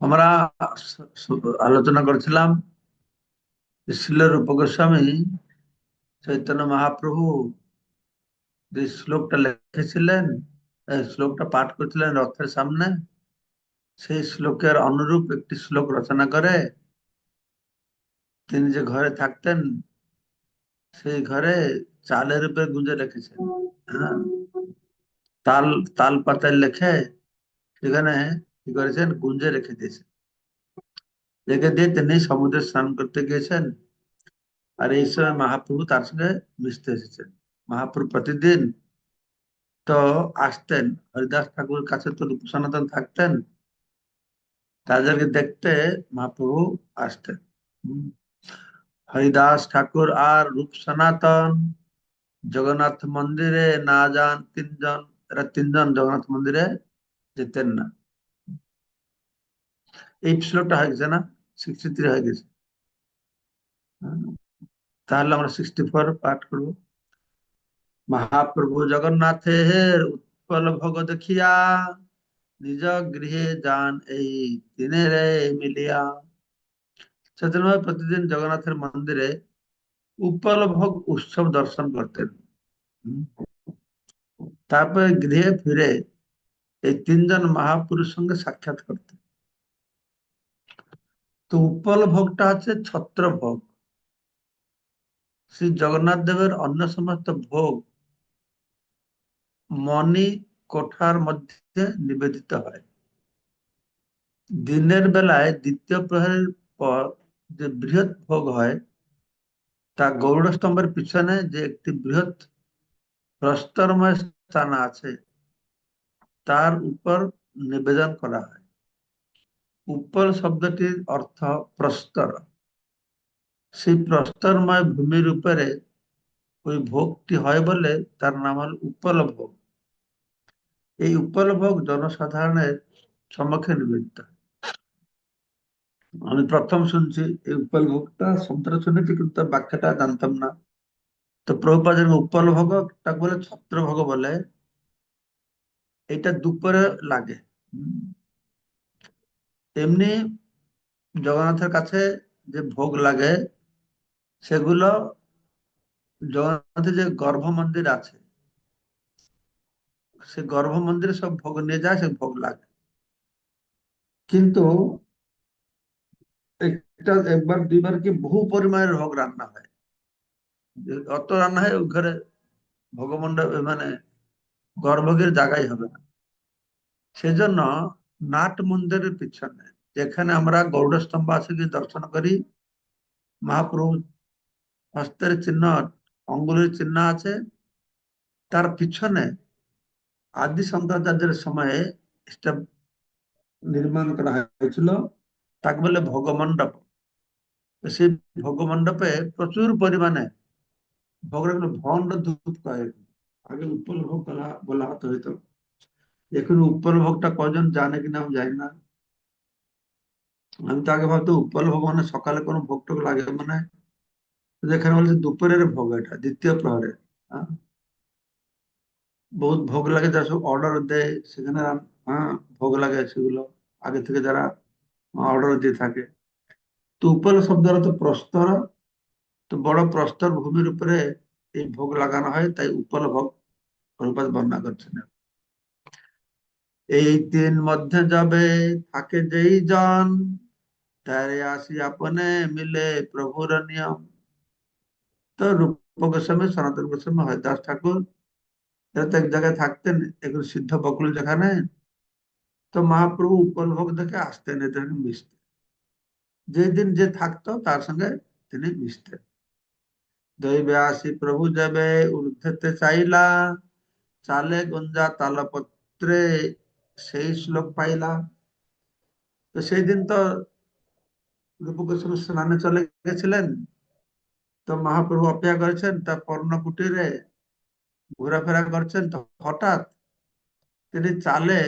আমরা আলোচনা করেছিলাম শিল রূপ গোস্বামী চৈতন্য মহাপ্রভু যে শ্লোকটা লিখেছিলেন শ্লোকটা পাঠ করেছিলেন রথের সামনে, সেই শ্লোকের অনুরূপ একটি শ্লোক রচনা করে তিনি যে ঘরে থাকতেন, সেই ঘরে চালের উপরে গুঁজে রেখেছেন। হ্যাঁ তাল তাল পাতায় লেখে সেখানে কি করেছেন? গুঞ্জে রেখে দিয়েছেন। রেখে দিয়ে তিনি সমুদ্রে স্নান করতে গিয়েছেন। আর এই সময় মহাপ্রভু তার সঙ্গে মিশতে এসেছেন। মহাপ্রভু প্রতিদিন তো আসতেন। হরিদাস ঠাকুর কাছে তো সনাতন থাকতেন। তাদেরকে দেখতে মহাপ্রভু আসতেন। হরিদাস ঠাকুর আর রূপ সনাতন, জগন্নাথ মন্দিরে না যান তিনজন, এরা তিনজন জগন্নাথ মন্দিরে যেতেন না। এই শ্লোকটা হয়ে গেছে না? সিক্সটি থ্রি হয়ে গেছে। তাহলে আমরা সিক্সটি ফোর পাঠ করব। মহাপ্রভু জগন্নাথের উৎপল ভোগ দেখিয়া নিজ গৃহে যান এই দিনের মিলিয়া। সেজন্য প্রতিদিন জগন্নাথের মন্দিরে উৎপল ভোগ উৎসব দর্শন করতেন। তারপরে গৃহে ফিরে এই তিনজন মহাপুরুষ সঙ্গে সাক্ষাৎ করতেন। তো উৎপল ভোগটা হচ্ছে ছত্র ভোগ। শ্রী জগন্নাথ দেবের অন্য সমস্ত ভোগ মনি কোঠার মধ্যে নিবেদিত হয়। দিনের বেলায় দ্বিতীয় প্রহরের পর যে বৃহৎ ভোগ হয়, তা গৌড় স্তম্ভের পিছনে যে একটি বৃহৎ প্রস্তরময় স্থান আছে, তার উপর নিবেদন করা হয়। উপর শব্দটির অর্থ প্রস্তর সেই প্রস্তরময় ভূমির উপরে ওই ভোগটি হয় বলে তার নাম হল উপল ভোগ এই উপল ভোগ জনসাধারণের সম্মুখে নিবেদিত আমি প্রথম শুনছি এই উপল ভোগটা শব্দটা শুনেছি কিন্তু ব্যাখ্যাটা জানতাম না তো প্রভুপাদের উপল ভোগটা বলে ছত্র ভোগ বলে এটা দুপুরে লাগে এমনি জগন্নাথের কাছে যে ভোগ লাগে, সেগুলো জগন্নাথের যে গর্ভ মন্দির আছে, সে গর্ভ মন্দিরে সব ভোগ নিয়ে যায়, সে ভোগ লাগে। কিন্তু একটা একবার, দুইবার কি বহু পরিমাণের ভোগ রান্না হয়। অত রান্না হয়, ঘরে ভগমণ্ডপ মানে গর্ভগের জায়গাই হবে না। সেজন্য নাট মন্দিরের পিছনে, যেখানে আমরা গৌড় স্তম্ভ গিয়ে দর্শন করি। মহাপ্রভু হস্তের চিহ্ন, অঙ্গুলির চিহ্ন আছে। তার পিছনে আদি শঙ্করাচার্যের সময়ে নির্মাণ করা হয়েছিল, তাকে বলে ভোগমণ্ডপ। সেই ভোগমণ্ডপে প্রচুর পরিমাণে ভোগগুলো ভণ্ড ধূপ কয়ে আগে উপল ভোগ বলা হতো হয়তো। এখন উপল ভোগটা কজন জানে কিনা আমি জানি না। আমি তো আগে ভাবতো উপল ভোগ মানে সকালে কোনো ভোগ টোক লাগে মানে যেখানে বলছে দুপুরের ভোগ এটা, দ্বিতীয় প্রহরে হ্যাঁ? বহুত ভোগ লাগে, যারা সব অর্ডার দেয়, সেখানে হ্যাঁ ভোগ লাগে সেগুলো। আগে থেকে যারা অর্ডার দিয়ে থাকে। তো উপল শব্দ তো প্রস্তর। তো বড় প্রস্তর ভূমির উপরে এই ভোগ লাগানো হয়, তাই উপল ভোগ বর্ণনা করছেন। এই তিন মধ্যে যাবে, থাকে যেই জন। তারে আসি আপনে, মিলে প্রভুর নিয়ম। তো রূপ গোস্বামী, সনাতন গোস্বামী, হরিদাস ঠাকুর, এরা তো এক জায়গায় থাকতেন, এগুলো সিদ্ধ বকুল যেখানে, তো মহাপ্রভু উপলভোগ দেখে আসতেন, এদের মিশতেন। যেদিন যে থাকতো, তার সঙ্গে তিনি মিশতেন। দৈবে আসি প্রভু যাবে ঊর্ধ্বতে চাইলা, চালে গঞ্জা তালপত্রে সেই শ্লোক পাইলা। তো সেই দিন তো রূপ গোস্বামী স্নানে চলে গেছিলেন। তো মহাপ্রভু অপেক্ষা করেছেন, তা পর্ণ কুটিরে ঘোরাফেরা করছেন। তো হঠাৎ তিনি চালে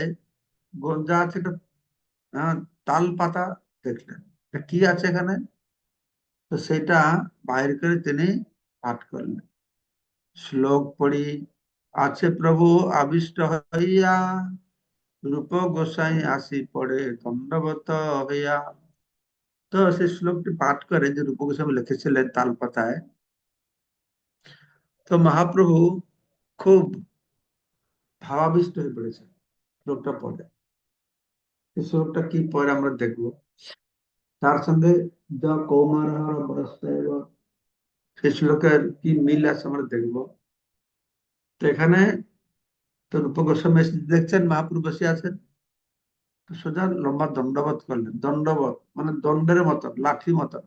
গঞ্জা আছে তাল পাতা দেখলেন। কি আছে এখানে? তো সেটা বাইর করে তিনি পাঠ করলেন। শ্লোক পড়ি, আছে প্রভু, আবিষ্ট হইয়া রূপ গোসাই আসি পড়ে দণ্ডবত হইয়া তো সেই শ্লোকটি পাঠ করে যে রূপ গোস্বামী লিখেছিলেন তাল পাতায় তো মহাপ্রভু খুব ভাবাবিষ্ট হয়ে পড়েছে শ্লোকটা পড়ে এই শ্লোকটা কি পরে আমরা দেখব তার সঙ্গে দ কৌমারহার বরস্তায় সেই শ্লোকের কি মিল আছে আমরা দেখব তো এখানে তো রূপ গোস্বামী দেখছেন মহাপ্রভু বসে আছেন। তো সোজা লম্বা দণ্ডবত করলেন। দণ্ডবত মানে দণ্ডের মতন, লাঠি মতন।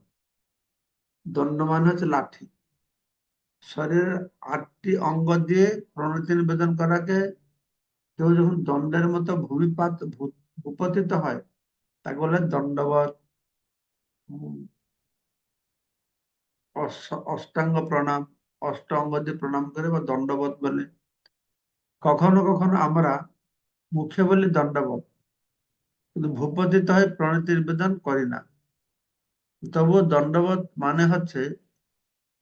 দণ্ড মানে হচ্ছে লাঠি। শরীরের আটটি অঙ্গ দিয়ে প্রণতি নিবেদন করাকে কেউ যখন দণ্ডের মতো ভূমিপাত উপতিত হয়, তাকে বলে দণ্ডবত অষ্টাঙ্গ প্রণাম অষ্ট অঙ্গ দিয়ে প্রণাম করে বা দণ্ডবত বলে। কখনো কখনো আমরা মুখে বলি দণ্ডবত কিন্তু ভূপতিত হয় প্রণতি নিবেদন করি না। তবুও দণ্ডবত মানে হচ্ছে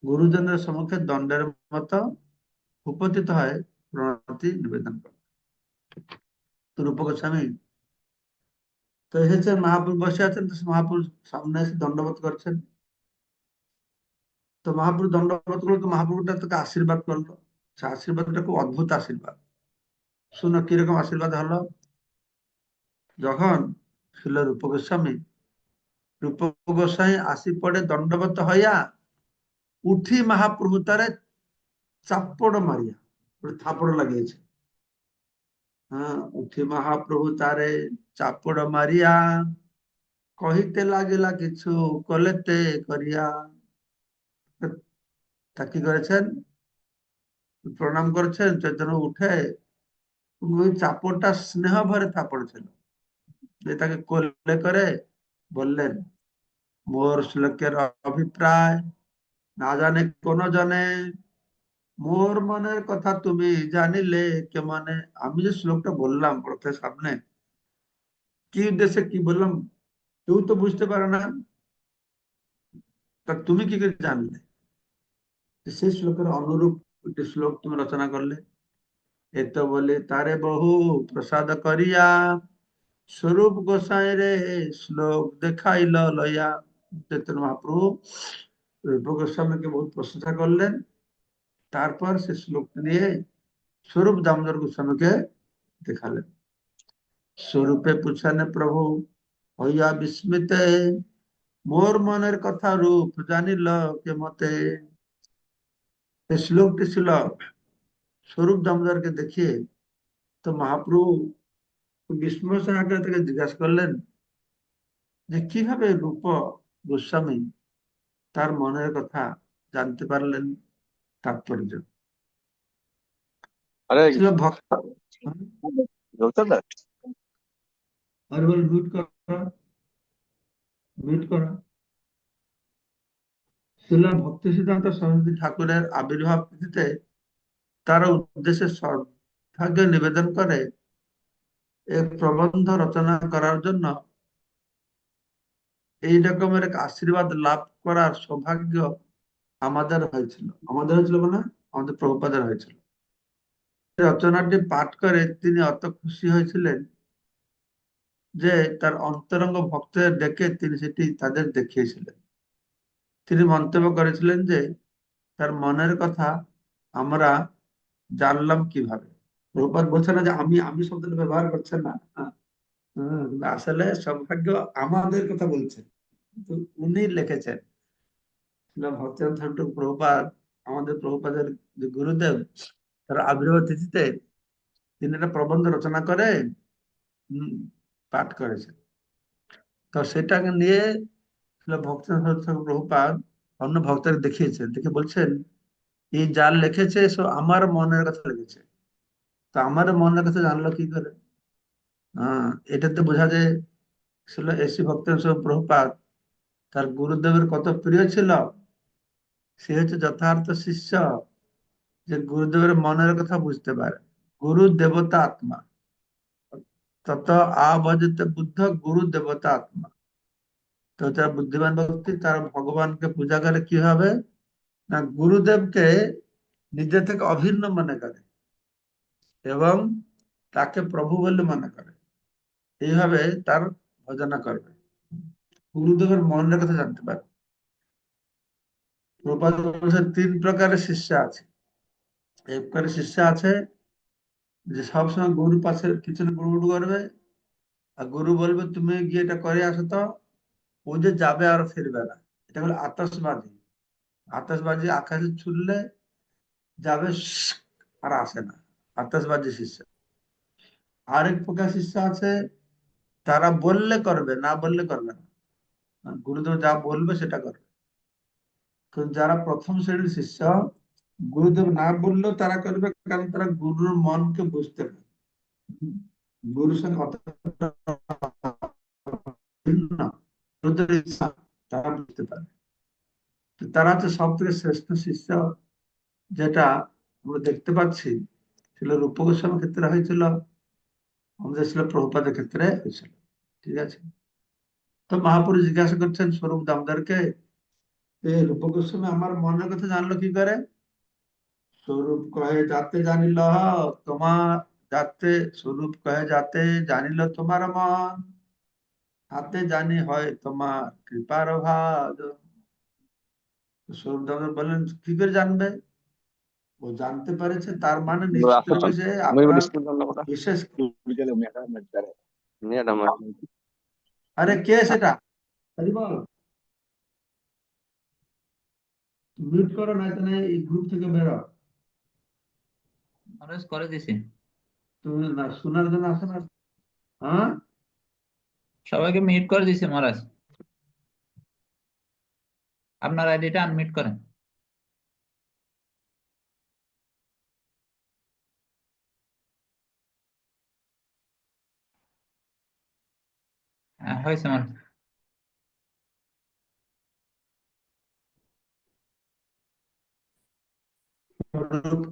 গুরুজনের সম্মুখে দণ্ডের মতো উপতিত হয় প্রণতি নিবেদন করে। রূপ গোস্বামী তো এসেছেন মহাপুর বসে আছেন, তো মহাপুর সামনে এসে দণ্ডবোধ করছেন। তো মহাপুর দণ্ডবোধ করল, তো মহাপুরটা তোকে আশীর্বাদ করল। সে আশীর্বাদটা খুব অদ্ভুত আশীর্বাদ। শুনো কীরকম আশীর্বাদ হলো? যখন ছিল রূপ গোস্বামী রূপ গোস্বামী আসি পড়ে দণ্ডবত হইয়া উঠি মহাপ্রভু তারে চাপড় মারিয়া থাপড় লাগিয়েছে। হ্যাঁ উঠি মহাপ্রভু তারে চাপড় মারিয়া, কহিতে লাগিলা কিছু কলেতে করিয়া। তা কি করেছেন? প্রণাম করেছেন? চৈতন্য উঠে ওই চাপড়টা, স্নেহ ভরে থাপড় ছিল। তাকে কোলে করে বললেন, মোর শ্লোকের অভিপ্রায়, না জানে কোন জনে, মোর মনের কথা তুমি জানিলে কে মানে? আমি যে শ্লোকটা বললাম প্রথমে সামনে, কি উদ্দেশ্যে কি বললাম, কেউ তো বুঝতে পারে না। তা তুমি কি করে জানলে? সেই শ্লোকের অনুরূপ একটি শ্লোক তুমি রচনা করলে। এত বলে তারে বহু প্রসাদ করিয়া স্বরূপ গোসাই রে শ্লোক দেখাইল লয়া চৈতন্য মহাপ্রভু রূপ গোস্বামীকে বহুত প্রশংসা করলেন তারপর সে শ্লোকটি নিয়ে স্বরূপ দামোদর গোস্বামীকে দেখালেন স্বরূপে পুছানে প্রভু হইয়া বিস্মিতে মোর মনের কথা রূপ জানিল কে মতে শ্লোকটি ছিল স্বরূপ দামোদরকে দেখিয়ে তো মহাপ্রভু বিস্ময় সহকারে থেকে জিজ্ঞাসা করলেন যে কীভাবে রূপ গোস্বামী তার মনের কথা জানতে পারলেন তাৎপর্য? ভক্ত। মিউট করা। মিউট করা। ছিল ভক্তি সিদ্ধান্ত সরস্বতী ঠাকুরের আবির্ভাব তিথিতে তার উদ্দেশ্যে সৌভাগ্য নিবেদন করে এক প্রবন্ধ রচনা করার জন্য। এই রকমের এক আশীর্বাদ লাভ করার সৌভাগ্য আমাদের হয়েছিল। আমাদের হয়েছিল মানে? আমাদের প্রভুপাদের হয়েছিল। রচনাটি পাঠ করে তিনি অত খুশি হয়েছিলেন যে তার অন্তরঙ্গ ভক্তদের ডেকে তিনি সেটি তাদের দেখিয়েছিলেন। তিনি মন্তব্য করেছিলেন যে, তার মনের কথা আমরা জানলাম কীভাবে? প্রভুপাত বলছে না যে আমি আমি শব্দটা ব্যবহার করছেন না। আসলে সৌভাগ্য আমাদের কথা বলছেন উনি লিখেছেন ভক্তান ঠাকুর প্রভুপাত আমাদের প্রভুপাদের যে গুরুদেব, তার আবির্ভাব তিথিতে তিনি একটা প্রবন্ধ রচনা করে পাঠ করেছেন। তো সেটাকে নিয়ে ভক্তান ঠাকুর প্রভুপাত অন্য ভক্তকে দেখিয়েছেন। দেখে বলছেন এই যার লিখেছে সো আমার মনের কথা লিখেছে। তো আমার মনের কথা জানলো কি করে? হ্যাঁ এটাতে বোঝা যায়, ছিল এসি ভক্তের প্রভুপাত তার গুরুদেবের কত প্রিয় ছিল? সে হচ্ছে যথার্থ শিষ্য, যে গুরুদেবের মনের কথা বুঝতে পারে। গুরু দেবতা আত্মা। তত আবজিত বুদ্ধ গুরু দেবতা আত্মা। তো তার বুদ্ধিমান ভক্তি, তার ভগবানকে পূজা করে কি হবে? না, গুরুদেবকে নিজে থেকে অভিন্ন মনে করে এবং তাকে প্রভু বলে মনে করে। এইভাবে তার ভজনা করবে। গুরুদেবের মনের কথা জানতে পারবে তিন প্রকারের শিষ্য আছে। এক প্রকারের শিষ্য আছে যে সবসময় গুরু পাশে পিছনে গুড়গুড় করবে আর গুরু বলবে, তুমি গিয়ে এটা করে আসো তো। ও যে যাবে আর ফিরবে না। এটা হলো আতসবাজি। আতসবাজি আকাশে ছুড়লে যাবে আর আসে না। আতসবাজি শিষ্য আরেক প্রকার শিষ্য আছে, তারা বললে করবে, না বললে করবে না। গুরুদেব যা বলবে সেটা করবে। কিন্তু যারা প্রথম শ্রেণির শিষ্য, গুরুদেব না বললেও তারা করবে, কারণ তারা গুরুর মনকে বুঝতে পারে। গুরুর সঙ্গে তারা বুঝতে পারে। তারা হচ্ছে সব থেকে শ্রেষ্ঠ শিষ্য যেটা আমরা দেখতে পাচ্ছি। ছিল রূপ ক্ষেত্রে হয়েছিল, আমাদের ছিল প্রভুপাদের ক্ষেত্রে হয়েছিল, ঠিক আছে? তো মহাপুরুষ জিজ্ঞাসা করছেন, স্বরূপ দামদারকে, এ রূপ গোস্বামী আমার মনের কথা জানলো কি করে? স্বরূপ কহে, যাতে জানিল, তোমার, যাতে, স্বরূপ কহে, যাতে জানিল তোমার মন হাতে জানি হয় তোমার কৃপার ভাজ স্বরূপ দামোদর বললেন কি করে জানবে? ও জানতে পেরেছে তার মানে নিশ্চিত হবে যে আপনার বিশেষ আরে কে সেটা? মিউট করো না তো এই গ্রুপ থেকে বেরো মনোজ করে দিছি। তুমি না শোনার জন্য আসো না। হ্যাঁ? সবাইকে মিউট করে দিছি মহারাজ। আপনার আইডিটা আনমিউট করেন। হ্যাঁ, হয়েছে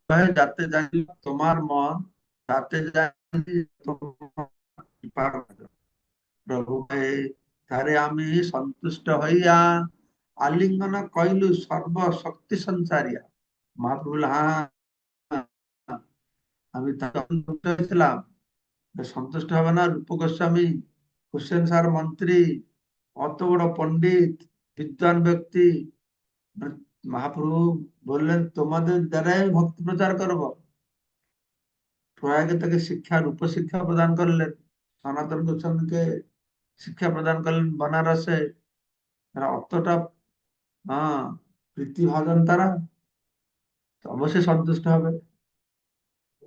কহে যাতে তোমার মন তাতে তারে আমি সন্তুষ্ট হইয়া আলিঙ্গন কইলু সর্বশক্তি সঞ্চারিয়া। মহাপ্রভু আমি তখন সন্তুষ্ট হবে না রূপ গোস্বামী। হুসেন স্যার মন্ত্রী, অত বড় পণ্ডিত, বিদ্বান ব্যক্তি। মহাপ্রভু বললেন, তোমাদের দ্বারাই ভক্তি প্রচার করব। প্রয়াগে তাকে শিক্ষা, রূপ শিক্ষা প্রদান করলেন। সনাতন গোস্বামীকে শিক্ষা প্রদান করলেন। বনারসে। অতটা হ্যাঁ প্রীতি ভাজন তারা অবশ্যই সন্তুষ্ট হবে।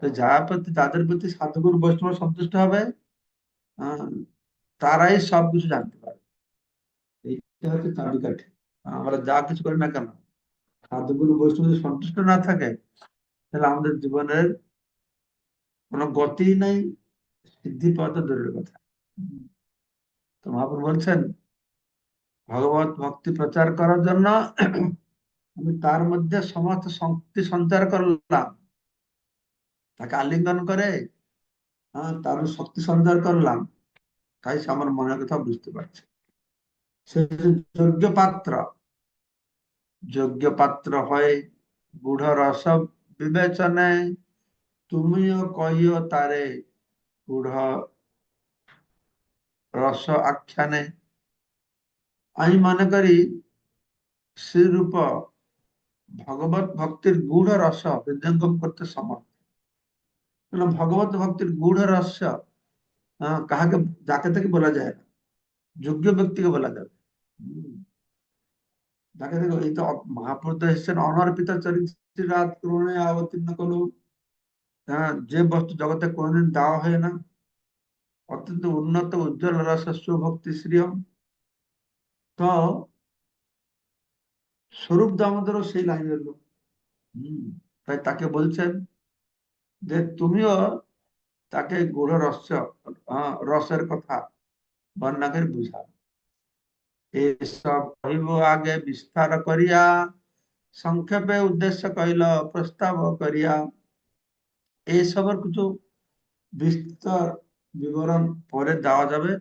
তো যার প্রতি, যাদের প্রতি সাধুগুরু বৈষ্ণব সন্তুষ্ট হবে তারাই সবকিছু জানতে পারে। এইটা হচ্ছে চাবিকাঠি আমরা যা কিছু করি না কেন, সাধুগুরু বৈষ্ণব যদি সন্তুষ্ট না থাকে, তাহলে আমাদের জীবনের কোনো গতি নাই সিদ্ধি পাওয়া তো দূরের কথা। তো মহাপ্রভু বলছেন ভগবত ভক্তি প্রচার করার জন্য আমি তার মধ্যে সমস্ত শক্তি সঞ্চার করলাম। তাকে আলিঙ্গন করে হ্যাঁ তার শক্তি সঞ্চার করলাম। তাই সে আমার মনের কথা বুঝতে পারছে। সে যোগ্য পাত্র। যোগ্য পাত্র হয় গুঢ় রস বিবেচনে তুমিও কহিও তারে গুঢ় রস আখ্যানে আমি মনে করি শ্রীরূপ ভগবত ভক্তির গূঢ় রস হৃদয়ঙ্গম করতে সমর্থ। কারণ ভগবত ভক্তির গূঢ় রস কাহাকে, যাকে তাকে বলা যায় না, যোগ্য ব্যক্তিকে বলা যাবে। যাকে দেখো এই তো মহাপ্রভু তো এসেছেন, অনর্পিত চরিত্র রাত অবতীর্ণ করল হ্যাঁ যে বস্তু জগতে কোনোদিন দেওয়া হয় না, অত্যন্ত উন্নত, উজ্জ্বল রস সুভক্তি শ্রিয়ম। তো স্বরূপ দামোদরও সেই লাইনের লোক। তাই তাকে বলছেন যে তুমিও তাকে গূঢ় রস রসের কথা বর্ণনা করে বুঝাও। এসব কহিব আগে বিস্তার করিয়া সংক্ষেপে উদ্দেশ্য কহিল প্রস্তাব করিয়া। এইসবের কিছু বিস্তর বিবরণ পরে দেওয়া যাবে।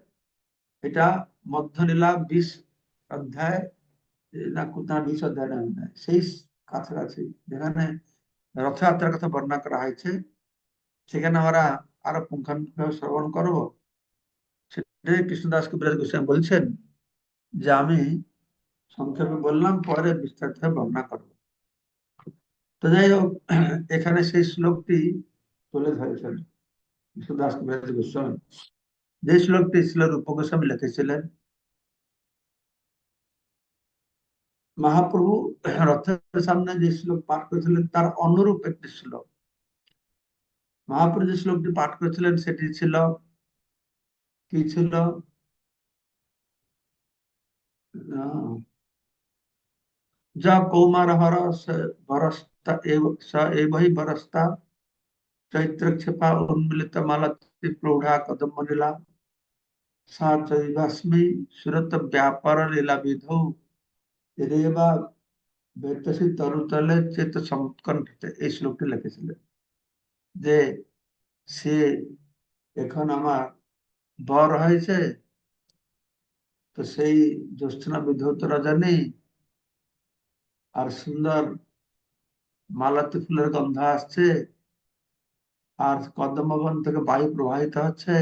এটা মধ্যলীলা বিশ অধ্যায় না বিশ অধ্যায় না সেই কাছাকাছি যেখানে রথযাত্রার কথা বর্ণনা করা হয়েছে, সেখানে আমরা আরও পুঙ্খানুপুঙ্খ শ্রবণ করব। সেটাই কৃষ্ণদাস কবিরাজ গোস্বামী বলছেন যে, আমি সংক্ষেপে বললাম, পরে বিস্তারিত বর্ণনা করব। তো যাই হোক, এখানে সেই শ্লোকটি তুলে ধরেছেন কৃষ্ণদাস কবিরাজ গোস্বামী। যে শ্লোকটি ছিল রূপ গোস্বামী লিখেছিলেন মহাপ্রভু রথের সামনে যে শ্লোক পাঠ করেছিলেন, তার অনুরূপ একটি শ্লোক। মহাপ্রভু যে শ্লোকটি পাঠ করেছিলেন, সেটি ছিল, কি ছিল? যা কৌমার হর বরস্তা এবহি বরস্তা, চৈত্র ক্ষেপা উন্মিলিত মালতি প্রৌঢ়া কদম লীলা, সা চৈবাস্মি সুরত ব্যাপার লীলা বিধৌ রেবা বেতসী তরুতলে চেত সংকণ্ঠতে এই শ্লোকটি লিখেছিলেন। যে সে এখন আমার বর হয়েছে, তো সেই জ্যোৎস্না বিধৌত রজনী আর সুন্দর মালাতি ফুলের গন্ধ আসছে, আর কদমবন থেকে বায়ু প্রবাহিত হচ্ছে।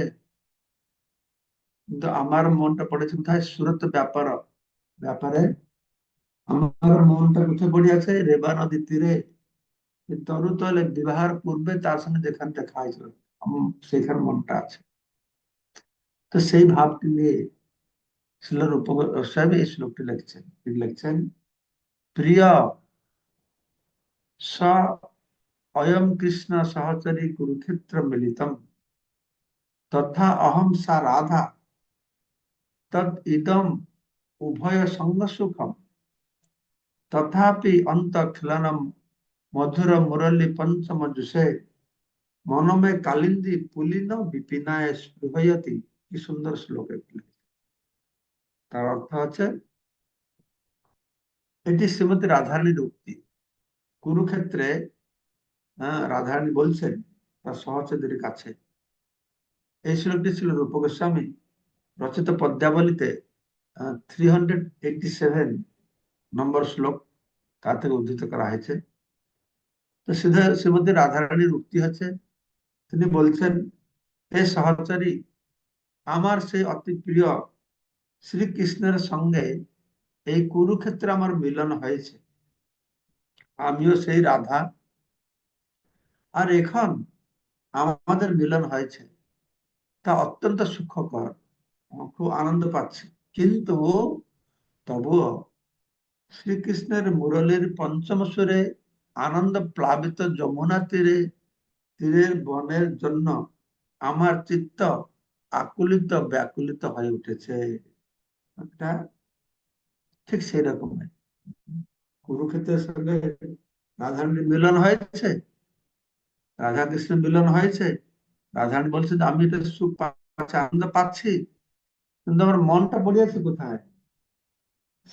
কিন্তু আমার মনটা পড়েছে কোথায়? সুরত ব্যাপার ব্যাপারে আমার মনটা কোথায় পড়ে আছে? রেবা নদীর তীরে। তরুতলে বিবাহের পূর্বে তার সঙ্গে যেখানে দেখা হয়েছিল সেখানে মনটা আছে। তো সেই ভাবটি নিয়ে শিলর উপসাহেব এই শ্লোকটি লিখছেন। তিনি লিখছেন, প্রিয়, স অয়ম কৃষ্ণ সহচরী কুরুক্ষেত্র মিলিতম। তথা অহম সা রাধা। তদ ইদম উভয় সঙ্গ সুখম। তথাপি অন্তঃখিলনম মধুর মুরলী পঞ্চম জুষে মনমে কালিন্দি পুলিন বিপিনায় স্পৃহয়তি। কি সুন্দর শ্লোক তার অর্থ হচ্ছে, এটি শ্রীমতী রাধারানীর উক্তি। কুরুক্ষেত্রে রাধারানী বলছেন, তার সহচরীদের কাছে, এই শ্লোকটি ছিল রূপ গোস্বামী রচিত পদ্মাবলীতে থ্রি হান্ড্রেড এইটি সেভেন নম্বর শ্লোক তা থেকে উদ্ধৃত করা হয়েছে। তো সিধা শ্রীমতী রাধারানীর উক্তি হচ্ছে, তিনি বলছেন, হে সহচরী, আমার সেই অতি প্রিয় শ্রীকৃষ্ণের সঙ্গে এই কুরুক্ষেত্রে আমার মিলন হয়েছে। আমিও সেই রাধা। আর এখন আমাদের মিলন হয়েছে। তা অত্যন্ত সুখকর। খুব আনন্দ পাচ্ছি। কিন্তু তবুও শ্রীকৃষ্ণের মুরলীর পঞ্চম সুরে আনন্দ প্লাবিত যমুনা তীরে তীরের বনের জন্য আমার চিত্ত আকুলিত ব্যাকুলিত হয়ে উঠেছে ঠিক সেই রকম কুরুক্ষেত্রের সঙ্গে রাধারানীর মিলন হয়েছে রাধা কৃষ্ণ মিলন হয়েছে রাধারানী বলছে আমি এটা সুখ পাচ্ছি আনন্দ পাচ্ছি কিন্তু আমার মনটা পড়িয়াছে কোথায়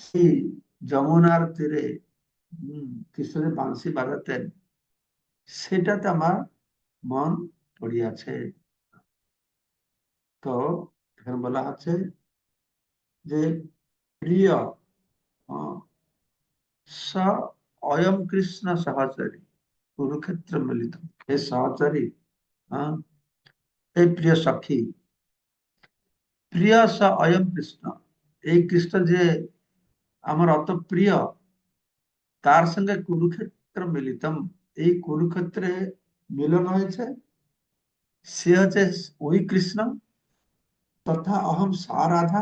সেই যমুনার তীরে কৃষ্ণের বাঁশি বাজাতেন সেটাতে আমার মন পড়িয়াছে। তো এখানে বলা আছে যে, প্রিয় স অয়ম কৃষ্ণ সহচারী, কুরুক্ষেত্র মিলিত। হে সহচারী এই প্রিয় সখী, প্রিয় স অয়ম কৃষ্ণ। এই কৃষ্ণ যে আমার অত প্রিয়, তার সঙ্গে কুরুক্ষেত্র মিলিতম। এই কুরুক্ষেত্রে মিলন হয়েছে। সে হচ্ছে ওই কৃষ্ণ, তথা অহম সা রাধা,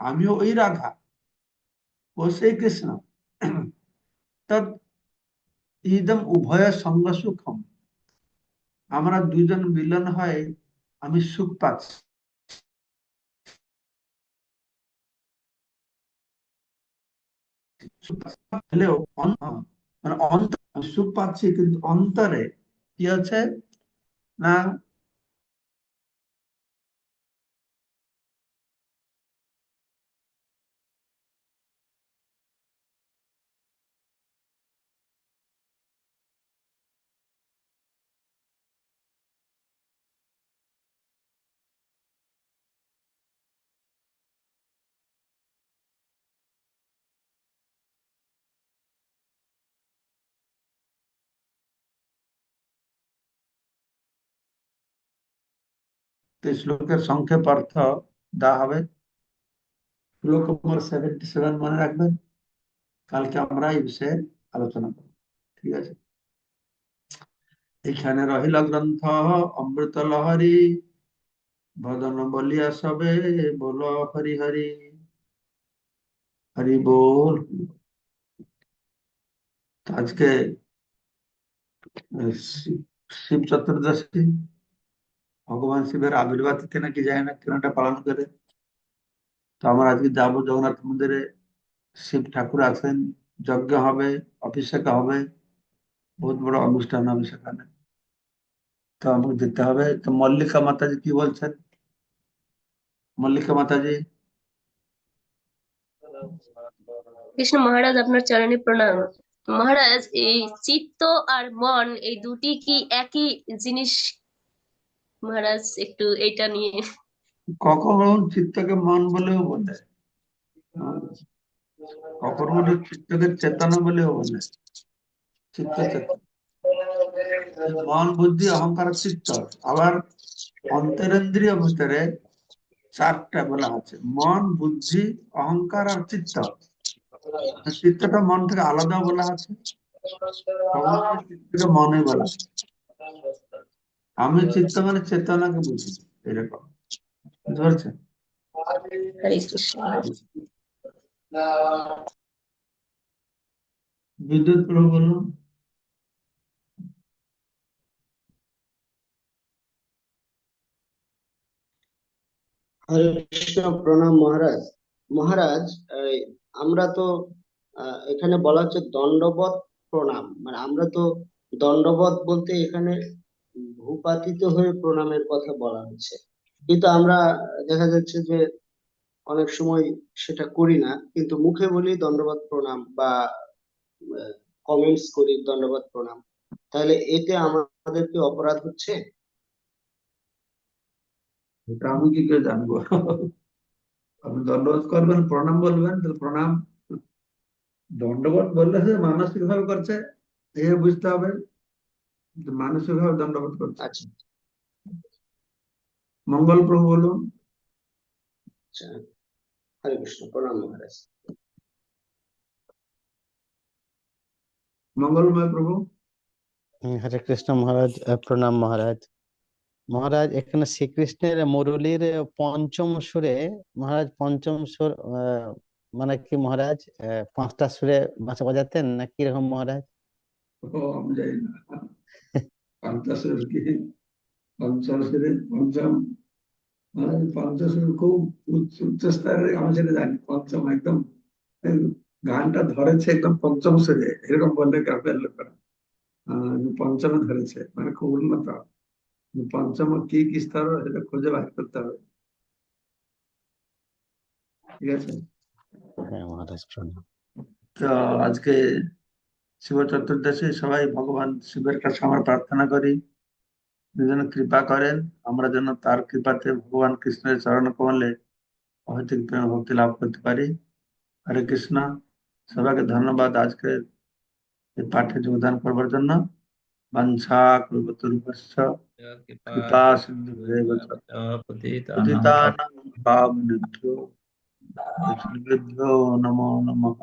আমিও ওই রাধা ও সেই কৃষ্ণ। তৎ ইদম উভয় সঙ্গ সুখম আমরা দুজন মিলন হয়, আমি সুখ পাচ্ছি। মানে অন্তর সুখ পাচ্ছি কিন্তু অন্তরে কি আছে? না তো শ্লোকের সংক্ষেপ অর্থ দেওয়া হবে। শ্লোক নম্বর সেভেন্টি সেভেন মনে রাখবেন। কালকে আমরা এই বিষয়ে আলোচনা করব। ঠিক আছে? এখানে রহিল গ্রন্থ অমৃত লহরী, ভজন বলিয়া সবে, বল হরি হরি হরি বল। আজকে শিব চতুর্দশী ভগবান শিবের আবির্ভাব তিথি নাকি যায় না, কেনাটা পালন করে। তো আমরা আজকে যাব জগন্নাথ মন্দিরে, শিব ঠাকুর আছেন, যজ্ঞ হবে, অভিষেক হবে, বহুত বড় অনুষ্ঠান হবে সেখানে। তো আমাকে যেতে হবে। তো মল্লিকা মাতাজি কি বলছেন? মল্লিকা মাতাজি? কৃষ্ণ মহারাজ, আপনার চরণে প্রণাম। মহারাজ, এই চিত্ত আর মন, এই দুটি কি একই জিনিস মহারাজ, একটু এটা নিয়ে। কখনো চিত্তকে মন বলেও বলে। কখনো চিত্তকে চেতনা বলেও বলে। চিত্ত মন, বুদ্ধি, অহংকার, চিত্ত। আবার অন্তরেন্দ্রিয় ভিতরে চারটা বলা আছে। মন, বুদ্ধি, অহংকার আর চিত্ত। চিত্তটা মন থেকে আলাদা বলা আছে। মনে বলা আছে। আমি চিত্ত মানে চেতনাকে বুঝি, এরকম। কৃষ্ণ বিদ্যুৎ প্রভু বলুন। হরে প্রণাম মহারাজ। মহারাজ আমরা তো এখানে বলা হচ্ছে দণ্ডবত প্রণাম। মানে আমরা তো দণ্ডবত বলতে এখানে ভূপাতিত হয়ে প্রণামের কথা বলা হচ্ছে। কিন্তু আমরা দেখা যাচ্ছে যে অনেক সময় সেটা করি না, কিন্তু মুখে বলি দণ্ডবত প্রণাম বা কমেন্টস করি দণ্ডবত প্রণাম। তাহলে এতে আমাদের কি অপরাধ হচ্ছে? এটা আমি কি করে জানব? আপনি দণ্ডবোধ করবেন, প্রণাম বলবেন প্রণাম দণ্ডবোধ বললে সে মানসিক ভাবে করছে এ বুঝতে হবে। মানসিক ভাবে দণ্ডবোধ করছে। আচ্ছা। মঙ্গল প্রভু বলুন। আচ্ছা। হরে কৃষ্ণ প্রণাম মহারাজ। মঙ্গলময় প্রভু। হরে কৃষ্ণ মহারাজ প্রণাম মহারাজ। মহারাজ এখানে শ্রীকৃষ্ণের মুরলীর পঞ্চম সুরে মহারাজ পঞ্চম সুর আহ, মানে কি মহারাজ আহ, পাঁচটা সুরে বাঁশি বাজাতেন না কীরকম মহারাজ? ও আমি জানি না। পঞ্চাশের কি পঞ্চাশের পঞ্চম মানে পঞ্চাশের খুব উচ্চ উচ্চ স্তরের আমি সেটা জানি পঞ্চম একদম গানটা ধরেছে একদম পঞ্চম সুরে এরকম বললে গ্রামের লোকেরা পঞ্চমে ধরেছে মানে খুব উন্নত। পঞ্চম কি কি স্তর সেটা খুঁজে বার করতে হবে। ঠিক আছে? হ্যাঁ তো আজকে শিব চতুর্দশী সবাই ভগবান শিবের কাছে আমরা প্রার্থনা করি। যেন কৃপা করেন, আমরা যেন তার কৃপাতে ভগবান কৃষ্ণের চরণ কমলে অহেতুক প্রেম ভক্তি লাভ করতে পারি। হরে কৃষ্ণ, সবাইকে ধন্যবাদ আজকে এই পাঠে যোগদান করবার জন্য। বাঞ্ছা কল্পতরুপস্য কৃপা সিন্ধু পাবনেভ্যো নমো নমঃ।